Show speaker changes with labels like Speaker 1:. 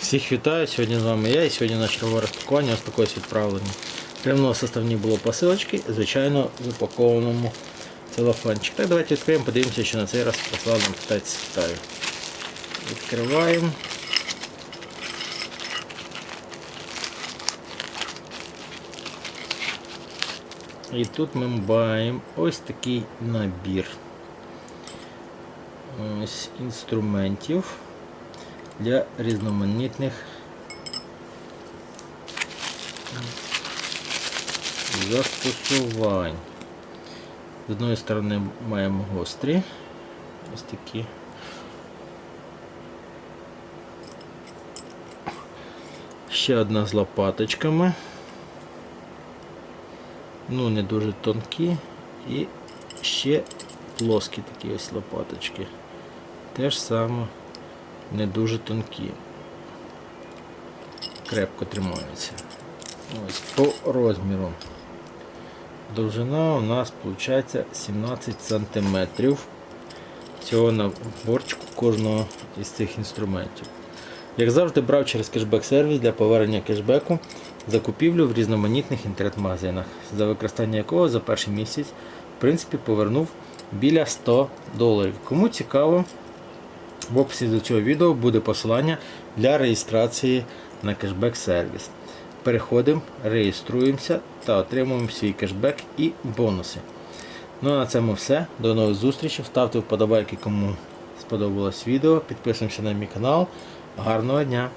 Speaker 1: Всіх вітаю, сьогодні з вами я і сьогодні наше чергове розпакування ось такої відправлення. Прямо составні було посилочки, звичайно, в упакованому целофанчик. Так, давайте відкриємо, подивимося, що на цей раз послав нам питається з Китаю. Відкриваємо. І тут ми маємо ось такий набір ось інструментів для різноманітних застосувань. З одної сторони маємо гострі, ось такі. Ще одна з лопаточками. Ну, не дуже тонкі. І ще плоскі такі ось лопаточки. Теж саме не дуже тонкі. Крепко тримаються. Ось по розміру. Довжина у нас виходить 17 см цього наборчику кожного із цих інструментів. Як завжди, брав через кешбек-сервіс для повернення кешбеку закупівлю в різноманітних інтернет-магазинах, за використання якого за перший місяць в принципі, повернув біля 100 доларів. Кому цікаво, в описі до цього відео буде посилання для реєстрації на кешбек-сервіс. Переходимо, реєструємося та отримуємо свій кешбек і бонуси. Ну а на цьому все. До нових зустрічей. Ставте вподобайки, кому сподобалось відео. Підписуємося на мій канал. Гарного дня!